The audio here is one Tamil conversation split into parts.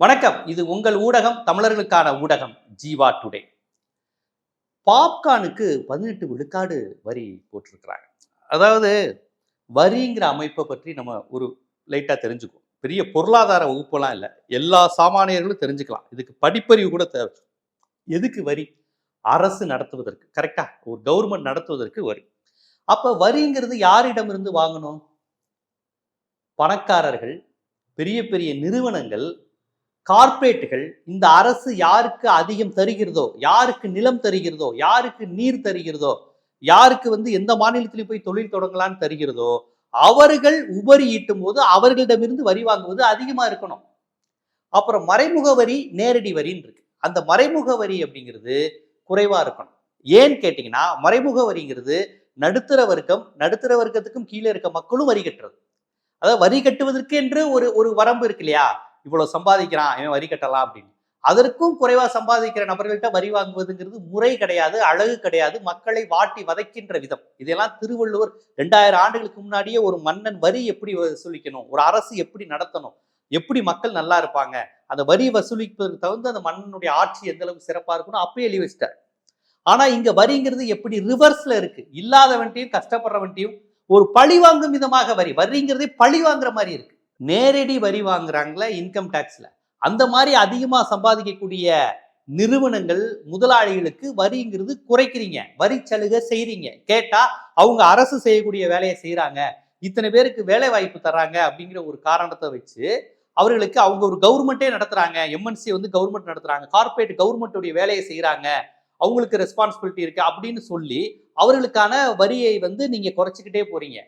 வணக்கம். இது உங்கள் ஊடகம் தமிழர்களுக்கான ஊடகம் ஜீவா டுடே. பாப்கார்னுக்கு பதினெட்டு விழுக்காடு வரி போட்டிருக்கிறாங்க. அதாவது வரிங்கிற அமைப்பை பற்றி நம்ம ஒரு லைட்டாக தெரிஞ்சுக்குவோம். பெரிய பொருளாதார வகுப்பெல்லாம் இல்லை. எல்லா சாமானியர்களும் தெரிஞ்சுக்கலாம். இதுக்கு படிப்பறிவு கூட தேவை. எதுக்கு வரி? அரசு நடத்துவதற்கு. கரெக்டாக ஒரு கவர்மெண்ட் நடத்துவதற்கு வரி. அப்போ வரிங்கிறது யாரிடமிருந்து வாங்கணும்? பணக்காரர்கள் பெரிய பெரிய நிறுவனங்கள் கார்ப்பரேட்டுகள் இந்த அரசு யாருக்கு அதிகம் தருகிறதோ யாருக்கு நிலம் தருகிறதோ யாருக்கு நீர் தருகிறதோ யாருக்கு வந்து எந்த மாநிலத்திலையும் போய் தொழில் தொடங்கலான்னு தருகிறதோ அவர்கள் உபரி ஈட்டும் போது அவர்களிடமிருந்து வரி வாங்குவது அதிகமா இருக்கணும். அப்புறம் மறைமுக வரி நேரடி வரின்னு இருக்கு. அந்த மறைமுக வரி அப்படிங்கிறது குறைவா இருக்கணும். ஏன்னு கேட்டீங்கன்னா மறைமுக வரிங்கிறது நடுத்தர வர்க்கம் நடுத்தர வர்க்கத்துக்கும் கீழே இருக்க மக்களும் வரி கட்டுறது. அதாவது வரி கட்டுவதற்கு என்று ஒரு ஒரு வரம்பு இருக்கு இல்லையா? இவ்வளவு சம்பாதிக்கிறான் இவன் வரி கட்டலாம் அப்படின்னு. அதற்கும் குறைவா சம்பாதிக்கிற நபர்கள்ட்ட வரி வாங்குவதுங்கிறது முறை கிடையாது அழகு கிடையாது மக்களை வாட்டி வதைக்கின்ற விதம். இதெல்லாம் திருவள்ளுவர் ரெண்டாயிரம் ஆண்டுகளுக்கு முன்னாடியே ஒரு மன்னன் வரி எப்படி வசூலிக்கணும் ஒரு அரசு எப்படி நடத்தணும் எப்படி மக்கள் நல்லா இருப்பாங்க அந்த வரி வசூலிப்பதற்கு தகுந்த அந்த மன்னனுடைய ஆட்சி எந்த அளவுக்கு சிறப்பா இருக்கும்னு அப்பயே எழுதி வச்சிட்டார். ஆனா இங்க வரிங்கிறது எப்படி ரிவர்ஸ்ல இருக்கு? இல்லாதவன்ட்டையும் கஷ்டப்படுறவன்ட்டையும் ஒரு பழி வாங்கும் விதமாக வரி வரிங்கிறதே பழி வாங்குற மாதிரி இருக்கு. நேரடி வரி வாங்குறாங்களே இன்கம் டேக்ஸில் அந்த மாதிரி அதிகமாக சம்பாதிக்கக்கூடிய நிறுவனங்கள் முதலாளிகளுக்கு வரிங்கிறது குறைக்கிறீங்க. வரி சலுகை செய்கிறீங்க கேட்டால் அவங்க அரசு செய்யக்கூடிய வேலையை செய்கிறாங்க இத்தனை பேருக்கு வேலை வாய்ப்பு தர்றாங்க அப்படிங்கிற ஒரு காரணத்தை வச்சு அவர்களுக்கு அவங்க ஒரு கவர்மெண்ட்டே நடத்துகிறாங்க எம்என்சி வந்து கவர்மெண்ட் நடத்துகிறாங்க கார்பரேட் கவர்மெண்ட்டுடைய வேலையை செய்கிறாங்க அவங்களுக்கு ரெஸ்பான்சிபிலிட்டி இருக்குது அப்படின்னு சொல்லி அவர்களுக்கான வரியை வந்து நீங்கள் குறைச்சிக்கிட்டே போகிறீங்க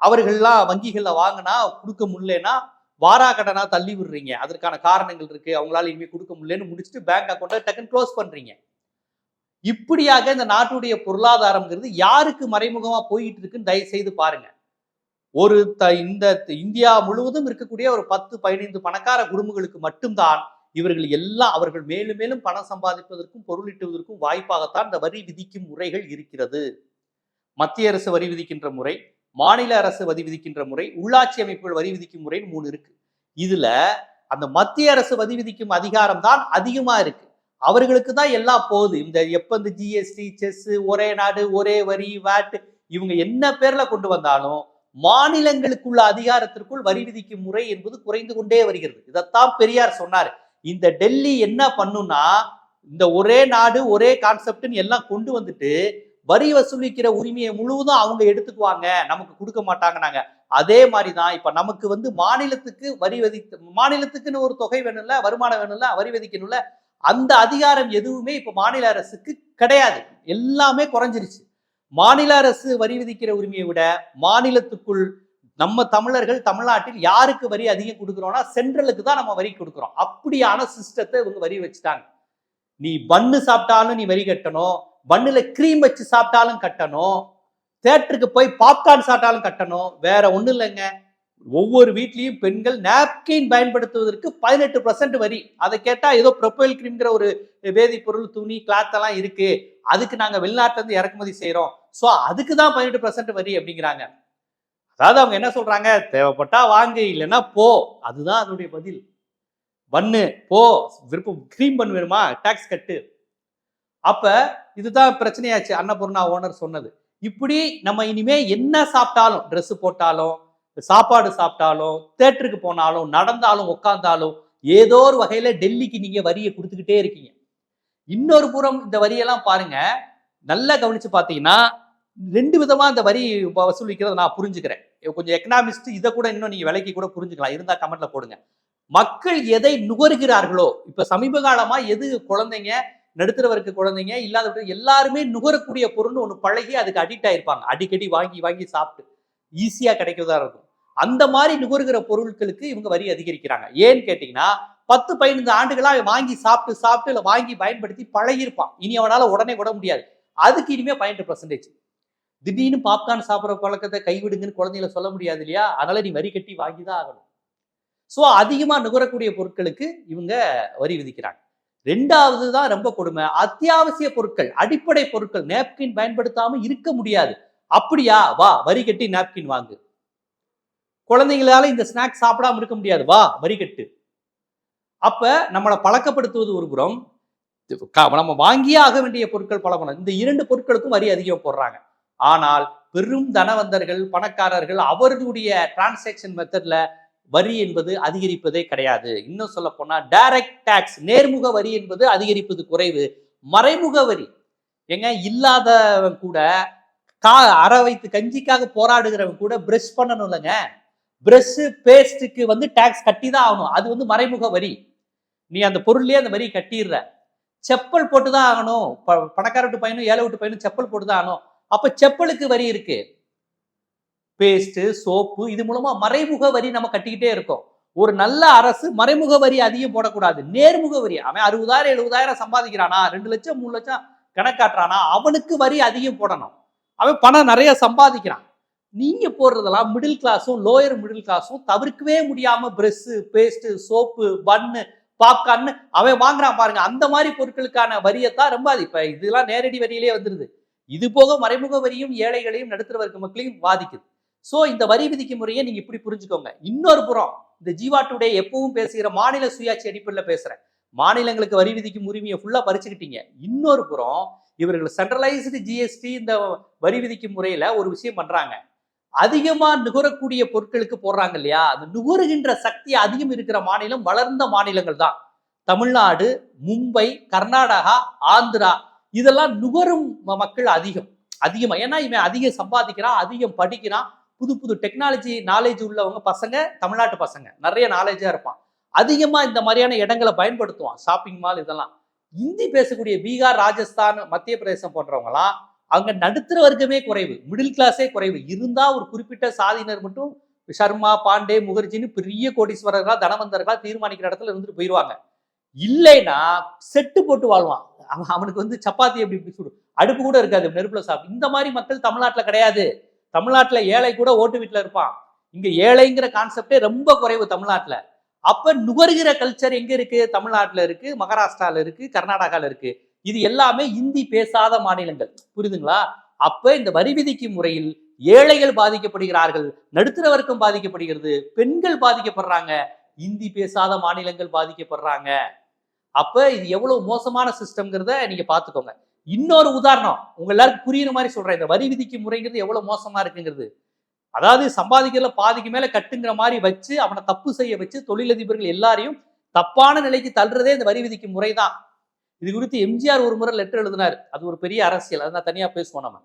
அவர்கள்லாம் வங்கிகளில் வாங்கினா கொடுக்க முடியலன்னா வாரா கடனா தள்ளி விடுறீங்க. அதற்கான காரணங்கள் இருக்கு. அவங்களால இனிமேல் கொடுக்க முடியலன்னு முடிச்சுட்டு பேங்க் அக்கௌண்ட்டை டக்குன்னு க்ளோஸ் பண்றீங்க. இப்படியாக இந்த நாட்டுடைய பொருளாதாரம்ங்கிறது யாருக்கு மறைமுகமா போயிட்டு இருக்குன்னு தயவு செய்து பாருங்க. ஒரு த இந்த இந்தியா முழுவதும் இருக்கக்கூடிய ஒரு பத்து பதினைந்து பணக்கார குடும்பங்களுக்கு மட்டும்தான் இவர்கள் எல்லாம் அவர்கள் மேலும் மேலும் பணம் சம்பாதிப்பதற்கும் பொருளீட்டுவதற்கும் வாய்ப்பாகத்தான் இந்த வரி விதிக்கும் முறைகள் இருக்கிறது. மத்திய அரசு வரி விதிக்கின்ற முறை மாநில அரசு வரி விதிக்கின்ற முறை உள்ளாட்சி அமைப்புகள் வரி விதிக்கும் முறைன்னு மூணு இருக்கு. இதுல அந்த மத்திய அரசு வரி விதிக்கும் அதிகாரம் தான் அதிகமா இருக்கு. அவர்களுக்கு தான் எல்லாம் போகுது. இந்த எப்ப இந்த ஜிஎஸ்டி செஸ் ஒரே நாடு ஒரே வரி வேட் இவங்க என்ன பேர்ல கொண்டு வந்தாலும் மாநிலங்களுக்குள்ள அதிகாரத்திற்குள் வரி விதிக்கும் முறை என்பது குறைந்து கொண்டே வருகிறது. இதைத்தான் பெரியார் சொன்னார். இந்த டெல்லி என்ன பண்ணுன்னா இந்த ஒரே நாடு ஒரே கான்செப்ட்னு எல்லாம் கொண்டு வந்துட்டு வரி வசூலிக்கிற உரிமையை முழுவதும் அவங்க எடுத்துக்குவாங்க. நமக்கு கொடுக்க மாட்டாங்க நாங்க அதே மாதிரி தான் இப்ப நமக்கு வந்து மாநிலத்துக்கு வரி விதி மாநிலத்துக்குன்னு ஒரு தொகை வேணும்ல வருமானம் வேணும்ல வரி விதிக்கணும்ல அந்த அதிகாரம் எதுவுமே இப்ப மாநில அரசுக்கு கிடையாது. எல்லாமே குறைஞ்சிருச்சு. மாநில அரசு வரி விதிக்கிற உரிமையை விட மாநிலத்துக்குள் நம்ம தமிழர்கள் தமிழ்நாட்டில் யாருக்கு வரி அதிகம் கொடுக்குறோம்னா சென்ட்ரலுக்கு தான் நம்ம வரி கொடுக்குறோம். அப்படியான சிஸ்டத்தை இவங்க வரி வச்சுட்டாங்க. நீ பன்னு சாப்பிட்டாலும் நீ வரி கட்டணும். பன்னுல க்ரீம் வச்சு சாப்பிட்டாலும் கட்டணும். தேட்டருக்கு போய் பாப்கார்ன் சாப்பிட்டாலும் கட்டணும். வேற ஒன்றும் இல்லைங்க. ஒவ்வொரு வீட்லேயும் பெண்கள் நாப்கின் பயன்படுத்துவதற்கு பதினெட்டு பர்சன்ட் வரி. அதை கேட்டால் ஏதோ ப்ரொபைல் கிரீம்ங்கிற ஒரு வேதிப்பொருள் துணி கிளாத் எல்லாம் இருக்கு. அதுக்கு நாங்கள் வெளிநாட்டிலேருந்து இறக்குமதி செய்கிறோம் ஸோ அதுக்கு தான் பதினெட்டு பர்சன்ட் வரி அப்படிங்கிறாங்க. அதாவது அவங்க என்ன சொல்றாங்க? தேவைப்பட்டா வாங்கு இல்லைன்னா போ. அதுதான் அதனுடைய பதில். பண்ணு போ. விருப்பம் க்ரீம் பண்ணு வேணுமா? டாக்ஸ் கட்டு. அப்ப இதுதான் பிரச்சனையாச்சு. அன்னபூர்ணா ஓனர் சொன்னது. இப்படி நம்ம இனிமே என்ன சாப்பிட்டாலும் ட்ரெஸ் போட்டாலும் சாப்பாடு சாப்பிட்டாலும் தேட்டருக்கு போனாலும் நடந்தாலும் உட்காந்தாலும் ஏதோ ஒரு வகையில டெல்லிக்கு நீங்க வரியை கொடுத்துக்கிட்டே இருக்கீங்க. இன்னொரு புறம் இந்த வரியெல்லாம் பாருங்க. நல்லா கவனிச்சு பார்த்தீங்கன்னா ரெண்டு விதமா இந்த வரி வசூலிக்கிறத நான் புரிஞ்சுக்கிறேன். கொஞ்சம் எக்கனாமிஸ்ட் இதை கூட இன்னும் நீங்க விலைக்கு கூட புரிஞ்சுக்கலாம். இருந்தா கமெண்ட்ல போடுங்க. மக்கள் எதை நுகர்கிறார்களோ இப்ப சமீப காலமா எது குழந்தைங்க நடுத்தர வர்க்க குழந்தைங்க இல்லாத எல்லாருமே நுகரக்கூடிய பொருள்னு ஒன்று பழகி அதுக்கு அடிக்ட் ஆயிருப்பாங்க. அடிக்கடி வாங்கி வாங்கி சாப்பிட்டு ஈஸியாக கிடைக்கிறதா இருக்கும். அந்த மாதிரி நுகர்கிற பொருட்களுக்கு இவங்க வரி அதிகரிக்கிறாங்க. ஏன்னு கேட்டிங்கன்னா பத்து பதினைந்து ஆண்டுகளாக வாங்கி சாப்பிட்டு சாப்பிட்டு இல்லை வாங்கி பயன்படுத்தி பழகியிருப்பான். இனி அவனால் உடனே விட முடியாது. அதுக்கு இனிமேல் பதினெட்டு பர்சன்டேஜ் திடீர்னு பாப்கார்ன் சாப்பிட்ற பழக்கத்தை கைவிடுங்கன்னு குழந்தைகளை சொல்ல முடியாது இல்லையா? அதனால நீ வரி கட்டி வாங்கி தான் ஆகணும். ஸோ அதிகமாக நுகரக்கூடிய பொருட்களுக்கு இவங்க வரி விதிக்கிறாங்க. ரெண்டாவது தான் ரொம்ப கொடுமை. அத்தியாவசிய பொருட்கள் அடிப்படை பொருட்கள் நேப்கின் பயன்படுத்தாம இருக்க முடியாது. அப்படியா? வா வரி கட்டி நாப்கின் வாங்கு. குழந்தைங்களால இந்த ஸ்நாக்ஸ் சாப்பிடாம இருக்க முடியாது. வா வரி கட்டு. அப்ப நம்மளை பழக்கப்படுத்துவது ஒரு புறம் நம்ம வாங்கியே ஆக வேண்டிய பொருட்கள் பல பணம் இந்த இரண்டு பொருட்களுக்கும் வரி அதிகம் போடுறாங்க. ஆனால் பெரும் தனவந்தர்கள் பணக்காரர்கள் அவர்களுடைய டிரான்சாக்ஷன் மெத்தட்ல வரி என்பது அதிகரிப்பதே கிடையாது. இன்னும் சொல்ல போனால் டைரக்ட் டேக்ஸ் நேர்முக வரி என்பது அதிகரிப்பது குறைவு. மறைமுக வரி. ஏங்க இல்லாதவன் கூட கா அரை வைத்து கஞ்சிக்காக போராடுகிறவன் கூட பிரஷ் பண்ணணும் இல்லைங்க பிரஷ் பேஸ்ட்டுக்கு வந்து டேக்ஸ் கட்டி தான் ஆகணும். அது வந்து மறைமுக வரி. நீ அந்த பொருள்லேயே அந்த வரி கட்டிடுற. செப்பல் போட்டு தான் ஆகணும். ப- பணக்கார விட்டு பையனும் ஏழை விட்டு பையனும் செப்பல் போட்டு தான் ஆகணும். அப்போ செப்பலுக்கு வரி இருக்குது பேஸ்ட்டு சோப்பு இது மூலமா மறைமுக வரி நம்ம கட்டிக்கிட்டே இருக்கோம். ஒரு நல்ல அரசு மறைமுக வரி அதிகம் போடக்கூடாது. நேர்முக வரி. அவன் அறுபதாயிரம் எழுபதாயிரம் சம்பாதிக்கிறானா? ரெண்டு லட்சம் மூணு லட்சம் கணக்காட்டுறானா? அவனுக்கு வரி அதிகம் போடணும். அவன் பணம் நிறைய சம்பாதிக்கிறான். நீங்க போடுறதெல்லாம் மிடில் கிளாஸும் லோயர் மிடில் கிளாஸும் தவிர்க்கவே முடியாம பிரஷ் பேஸ்ட் சோப்பு பன்னு பாப்கார்ன்னு அவன் வாங்குறான் பாருங்க. அந்த மாதிரி பொருட்களுக்கான வரியத்தான் ரொம்ப அது. இப்ப இதெல்லாம் நேரடி வரியிலே வந்துருது. இது போக மறைமுக வரியும் ஏழைகளையும் நடுத்தர வர்க்க மக்களையும் பாதிக்குது. ஸோ இந்த வரி விதிக்கும் முறையை நீங்க இப்படி புரிஞ்சுக்கோங்க. இன்னொரு புறம் இந்த ஜீவா டுடே எப்பவும் பேசுகிற மாநில சுயாட்சி அடிப்படையில் பேசுறேன். மாநிலங்களுக்கு வரி விதிக்கும் உரிமையை ஃபுல்லா பறிச்சுக்கிட்டீங்க. இன்னொரு புறம் இவர்கள் சென்ட்ரலைஸ்டு ஜிஎஸ்டி இந்த வரி விதிக்கும் முறையில ஒரு விஷயம் பண்றாங்க. அதிகமா நுகரக்கூடிய பொருட்களுக்கு போடுறாங்க இல்லையா? அந்த நுகருகின்ற சக்தி அதிகம் இருக்கிற மாநிலம் வளர்ந்த மாநிலங்கள் தான். தமிழ்நாடு மும்பை கர்நாடகா ஆந்திரா இதெல்லாம் நுகரும் மக்கள் அதிகம். அதிகமாக ஏன்னா இவன் அதிகம் சம்பாதிக்கிறான் அதிகம் படிக்கிறான் புது புது டெக்னாலஜி நாலேஜ் உள்ளவங்க பசங்க தமிழ்நாட்டு பசங்க. நிறைய நாலேஜாக இருப்பான். அதிகமாக இந்த மாதிரியான இடங்களை பயன்படுத்துவான். ஷாப்பிங் மால் இதெல்லாம். இந்தி பேசக்கூடிய பீகார் ராஜஸ்தான் மத்திய பிரதேசம் போன்றவங்களாம் அவங்க நடுத்தர வர்க்கமே குறைவு. மிடில் கிளாஸே குறைவு. இருந்தால் ஒரு குறிப்பிட்ட சாதியினர் மட்டும் சர்மா பாண்டே முகர்ஜின்னு பெரிய கோடீஸ்வரர்களா தனவந்தர்களா தீர்மானிக்கிற இடத்துல இருந்துட்டு போயிடுவாங்க இல்லைன்னா செட்டு போட்டு வாழ்வான். அவன் அவனுக்கு வந்து சப்பாத்தி எப்படி இப்படி சுடும் அடுப்பு கூட இருக்காது நெருப்புல சாப்பிடும் இந்த மாதிரி மக்கள் தமிழ்நாட்டில் கிடையாது. தமிழ்நாட்டில் ஏழை கூட ஓட்டு வீட்டில் இருப்பான். இங்கே ஏழைங்கிற கான்செப்டே ரொம்ப குறைவு தமிழ்நாட்டில். அப்போ நுகர்கிற கல்ச்சர் எங்கே இருக்குது தமிழ்நாட்டில் இருக்கு மகாராஷ்டிராவில் இருக்குது கர்நாடகாவில் இருக்குது இது எல்லாமே இந்தி பேசாத மாநிலங்கள். புரியுதுங்களா? அப்போ இந்த வரி விதிக்கும் முறையில் ஏழைகள் பாதிக்கப்படுகிறார்கள் நடுத்தர வர்க்கம் பாதிக்கப்படுகிறது பெண்கள் பாதிக்கப்படுறாங்க இந்தி பேசாத மாநிலங்கள் பாதிக்கப்படுறாங்க. அப்போ இது எவ்வளோ மோசமான சிஸ்டம்ங்கிறத நீங்கள் பார்த்துக்கோங்க. இன்னொரு உதாரணம் உங்க எல்லாருக்கும் புரியுற மாதிரி சொல்றேன். இந்த வரி விதிக்கும் முறைங்கிறது எவ்வளவு மோசமா இருக்குங்கிறது. அதாவது சம்பாதிக்கிறதுல பாதிக்கு மேல கட்டுங்கிற மாதிரி வச்சு அவனை தப்பு செய்ய வச்சு தொழிலதிபர்கள் எல்லாரையும் தப்பான நிலைக்கு தள்ளுறதே இந்த வரி விதிக்கும் முறை தான் இது குறித்து எம்ஜிஆர் ஒரு முறை லெட்டர் எழுதினார். அது ஒரு பெரிய அரசியல். அதை நான் தனியா பேசுவோம் நம்ம.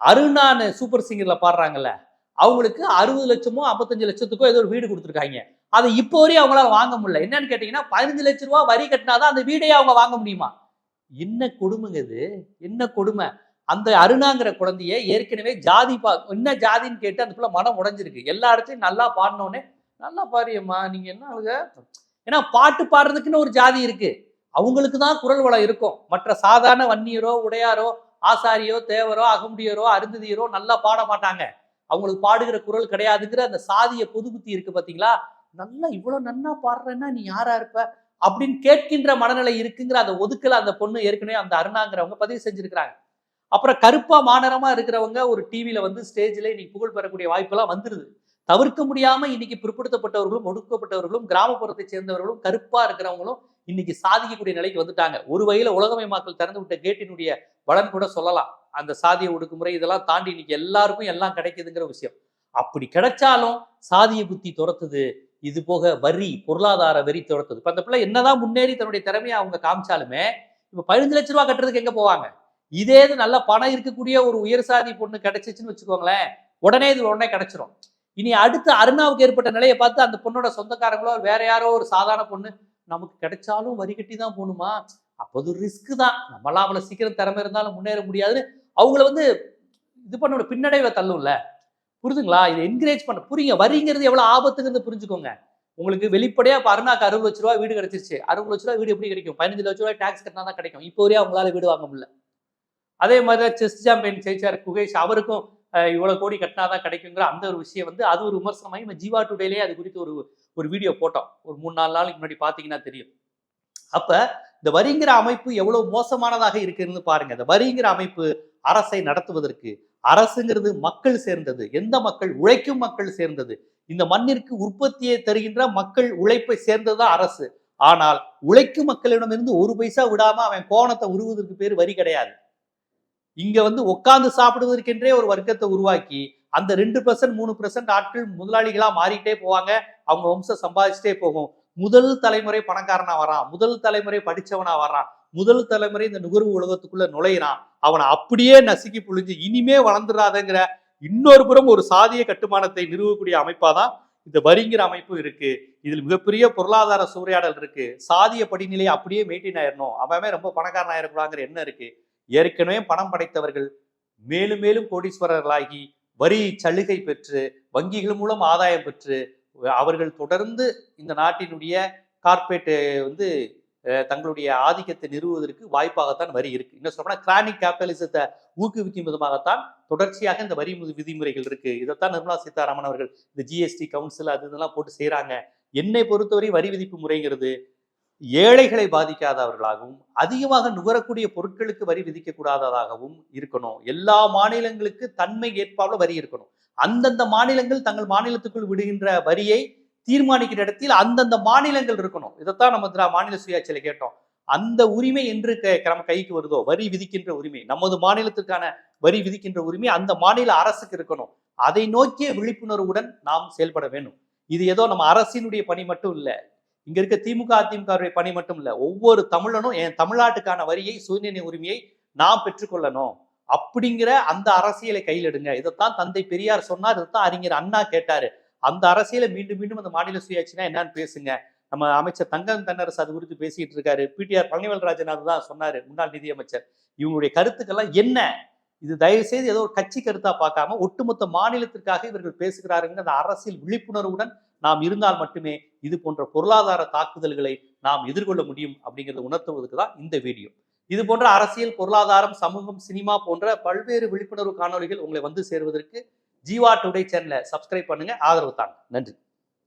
அருணான் சூப்பர் சிங்கர்ல பாடுறாங்கல்ல அவங்களுக்கு அறுபது லட்சமோ ஐம்பத்தஞ்சு லட்சத்துக்கோ ஏதோ ஒரு வீடு கொடுத்துருக்காங்க. அதை இப்போ வரையும் அவங்களால வாங்க முடியல. என்னன்னு கேட்டீங்கன்னா பதினஞ்சு லட்ச ரூபா வரி கட்டினாதான் அந்த வீடையே அவங்க வாங்க முடியுமா? என்ன கொடுமைங்க இது? என்ன கொடுமை? அந்த அருணாங்கிற குழந்தைய ஏற்கனவே ஜாதி பா என்ன ஜாதின்னு கேட்டு அந்த பிள்ளை மனம் உடஞ்சிருக்கு. எல்லா இடத்துலையும் நல்லா பாடினோடனே நல்லா பாரியம்மா நீங்க என்ன ஆளுங்க ஏன்னா பாட்டு பாடுறதுக்குன்னு ஒரு ஜாதி இருக்கு. அவங்களுக்கு தான் குரல் வளம் இருக்கும். மற்ற சாதாரண வன்னியரோ உடையாரோ ஆசாரியோ தேவரோ அகமுடியரோ அருந்ததியரோ நல்லா பாட மாட்டாங்க. அவங்களுக்கு பாடுகிற குரல் கிடையாதுங்கிற அந்த சாதிய பொதுபுத்தி இருக்கு பாத்தீங்களா? நல்லா இவ்வளவு நன்னா பாடுறேன்னா நீ யாரா இருப்ப? அப்படின்னு கேட்கின்ற மனநிலை இருக்குங்கிற அந்த ஒதுக்கல அந்த பொண்ணு ஏற்கனவே அந்த அருணாங்கிறவங்க பதிவு செஞ்சிருக்கிறாங்க. அப்புறம் கருப்பா மாநரமா இருக்கிறவங்க ஒரு டிவியில வந்து ஸ்டேஜ்ல இன்னைக்கு புகழ் பெறக்கூடிய வாய்ப்பெல்லாம் வந்துருது. தவிர்க்க முடியாம இன்னைக்கு பிற்படுத்தப்பட்டவர்களும் ஒடுக்கப்பட்டவர்களும் கிராமப்புறத்தை சேர்ந்தவர்களும் கருப்பா இருக்கிறவங்களும் இன்னைக்கு சாதிக்கக்கூடிய நிலைக்கு வந்துட்டாங்க. ஒரு வகையில உலகமயமாக்கல் திறந்து விட்ட கேட்டினுடைய பலன் கூட சொல்லலாம். அந்த சாதிய ஒடுக்குமுறை இதெல்லாம் தாண்டி இன்னைக்கு எல்லாருக்கும் எல்லாம் கிடைக்குதுங்கிற விஷயம். அப்படி கிடைச்சாலும் சாதிய புத்தி துரத்துது. இது போக வரி பொருளாதார வரி துரத்துது. இப்ப அந்த பிள்ளை என்னதான் முன்னேறி தன்னுடைய திறமையை அவங்க காமிச்சாலுமே இப்ப பதினஞ்சு லட்ச ரூபா கட்டுறதுக்கு எங்க போவாங்க? இதே இது நல்ல பணம் இருக்கக்கூடிய ஒரு உயர் சாதி பொண்ணு கிடைச்சிச்சுன்னு வச்சுக்கோங்களேன் உடனே இது உடனே கிடைச்சிரும். இனி அடுத்து அருணாவுக்கு ஏற்பட்ட நிலையை பார்த்து அந்த பொண்ணோட சொந்தக்காரங்களோ வேற யாரோ ஒரு சாதாரண பொண்ணு நமக்கு கிடைச்சாலும் வரி கட்டி தான் போகணுமா அப்போ அது ரிஸ்க் தான். நம்மளாம் அவ்வளவு சீக்கிரம் திறமை இருந்தாலும் முன்னேற முடியாதுன்னு அவங்கள வந்து இது பண்ணோட பின்னடைவை தள்ளும்ல. புரிதுங்களா? இதை என்கரேஜ் பண்ண புரியுங்க. வரிங்கிறது எவ்வளவு ஆபத்துங்கிறது புரிஞ்சுக்கோங்க. உங்களுக்கு வெளிப்படையா இப்ப அருணாக்கு அறுபது லட்ச ரூபா வீடு கிடைச்சிருச்சு. அறுபது லட்ச ரூபா வீடு எப்படி கிடைக்கும்? பதினஞ்சு லட்ச ரூபாய் டாக்ஸ் கட்டினா தான் கிடைக்கும். இப்போ வரையும் அவங்களால வீடு வாங்க முடியல. அதே மாதிரி தான் செஸ் சாம்பியன் ஜெயிச்சார் குகேஷ். அவருக்கும் இவ்வளோ இவ்வளவு கோடி கட்டினா தான் கிடைக்குங்கிற அந்த ஒரு விஷயம் வந்து அது ஒரு விமர்சனமாகி நம்ம ஜீவா டுடேலேயே அது குறித்து ஒரு ஒரு வீடியோ போட்டோம். ஒரு மூணு நாலு நாளைக்கு முன்னாடி பாத்தீங்கன்னா தெரியும். அப்ப இந்த வரிங்கிற அமைப்பு எவ்வளவு மோசமானதாக இருக்குன்னு பாருங்க. இந்த வரிங்கிற அமைப்பு அரசை நடத்துவதற்கு அரசுங்கிறது மக்கள் சேர்ந்தது. எந்த மக்கள்? உழைக்கும் மக்கள் சேர்ந்தது. இந்த மண்ணிற்கு உற்பத்தியை தருகின்ற மக்கள் உழைப்பை சேர்ந்ததுதான் அரசு. ஆனால் உழைக்கும் மக்களிடமிருந்து ஒரு பைசா விடாம அவன் கோணத்தை உருவதற்கு பேர் வரி கிடையாது. இங்க வந்து உட்கார்ந்து சாப்பிடுவதற்கென்றே ஒரு வர்க்கத்தை உருவாக்கி அந்த ரெண்டு பர்சன்ட் மூணு பர்சன்ட் ஆட்கள் முதலாளிகளா மாறிட்டே போவாங்க. அவங்க வம்சம் சம்பாதிச்சுட்டே போகும். முதல் தலைமுறை பணக்காரனா வரான். முதல் தலைமுறை படிச்சவனா வரான். முதல் தலைமுறை இந்த நுகர்வு உலகத்துக்குள்ள நுழையிறான். அவனை அப்படியே நசுக்கி புழிஞ்சு இனிமே வளர்ந்துடாதங்கிற இன்னொரு புறம் ஒரு சாதிய கட்டுமானத்தை நிறுவக்கூடிய அமைப்பாதான் இந்த வரிங்கிற அமைப்பு இருக்கு. இதில் மிகப்பெரிய பொருளாதார சூறையாடல் இருக்கு. சாதிய படிநிலையை அப்படியே மெயின்டைன் ஆயிடணும் அவன் ரொம்ப பணக்காரன் ஆயிடக்கூடாங்கிற எண்ணம் இருக்கு. ஏற்கனவே பணம் படைத்தவர்கள் மேலும் மேலும் கோடீஸ்வரர்களாகி வரி சலுகை பெற்று வங்கிகள் மூலம் ஆதாயம் பெற்று அவர்கள் தொடர்ந்து இந்த நாட்டினுடைய கார்பரேட் வந்து தங்களுடைய ஆதிக்கத்தை நிறுவுவதற்கு வாய்ப்பாகத்தான் வரி இருக்கு. இன்னும் சொல்லப்போனா கிரானிக் கேபிட்டலிசத்தை ஊக்குவிக்கும் விதமாகத்தான் தொடர்ச்சியாக இந்த வரி விதிமுறைகள் இருக்கு. இதைத்தான் நிர்மலா சீதாராமன் அவர்கள் இந்த ஜிஎஸ்டி கவுன்சில் அது இதெல்லாம் போட்டு செய்கிறாங்க என்னை பொறுத்தவரை வரி விதிப்பு முறைங்கிறது. ஏழைகளை பாதிக்காதவர்களாகவும் அதிகமாக நுகரக்கூடிய பொருட்களுக்கு வரி விதிக்கக்கூடாததாகவும் இருக்கணும். எல்லா மாநிலங்களுக்கு தன்மை ஏற்பாவில் வரி இருக்கணும். அந்தந்த மாநிலங்கள் தங்கள் மாநிலத்துக்குள் விடுகின்ற வரியை தீர்மானிக்கிற இடத்தில் அந்தந்த மாநிலங்கள் இருக்கணும். இதைத்தான் நம்ம மாநில சுயாட்சியில கேட்டோம். அந்த உரிமை என்று க- நம்ம கைக்கு வருதோ? வரி விதிக்கின்ற உரிமை. நமது மாநிலத்துக்கான வரி விதிக்கின்ற உரிமை அந்த மாநில அரசுக்கு இருக்கணும். அதை நோக்கிய விழிப்புணர்வுடன் நாம் செயல்பட வேண்டும். இது ஏதோ நம்ம அரசினுடைய பணி மட்டும் இல்லை. இங்க இருக்க திமுக அதிமுகவுடைய பணி மட்டும் இல்ல ஒவ்வொரு தமிழனும் என் தமிழ்நாட்டுக்கான வரியை சுயநிர்ணய உரிமையை நாம் பெற்றுக்கொள்ளணும். அப்படிங்கிற அந்த அரசியலை கையில் எடுங்க இதைத்தான் தந்தை பெரியார் சொன்னார் இதைத்தான் அறிஞர் அண்ணா கேட்டாரு. அந்த அரசியலை மீண்டும் மீண்டும் அந்த மாநில சுயாட்சினா என்னன்னு பேசுங்க. நம்ம அமைச்சர் தங்கம் தன்னரசு அது குறித்து பேசிட்டு இருக்காரு. பிடிஆர் பழனிவேல்ராஜன் அதுதான் சொன்னாரு முன்னாள் நிதியமைச்சர். இவங்களுடைய கருத்துக்கள்லாம் என்ன? இது தயவு செய்து ஏதோ ஒரு கட்சி கருத்தா பார்க்காம ஒட்டுமொத்த மாநிலத்திற்காக இவர்கள் பேசுகிறாருங்கிற அந்த அரசியல் விழிப்புணர்வுடன் நாம் இருந்தால் மட்டுமே இது போன்ற பொருளாதார தாக்குதல்களை நாம் எதிர்கொள்ள முடியும் அப்படிங்கிறத உணர்த்துவதற்கு தான் இந்த வீடியோ. இது போன்ற அரசியல் பொருளாதாரம் சமூகம் சினிமா போன்ற பல்வேறு விழிப்புணர்வு காணொளிகள் உங்களை வந்து சேருவதற்கு ஜீவா டுடே சேனலை சப்ஸ்கிரைப் பண்ணுங்க. ஆதரவு தாங்க. நன்றி.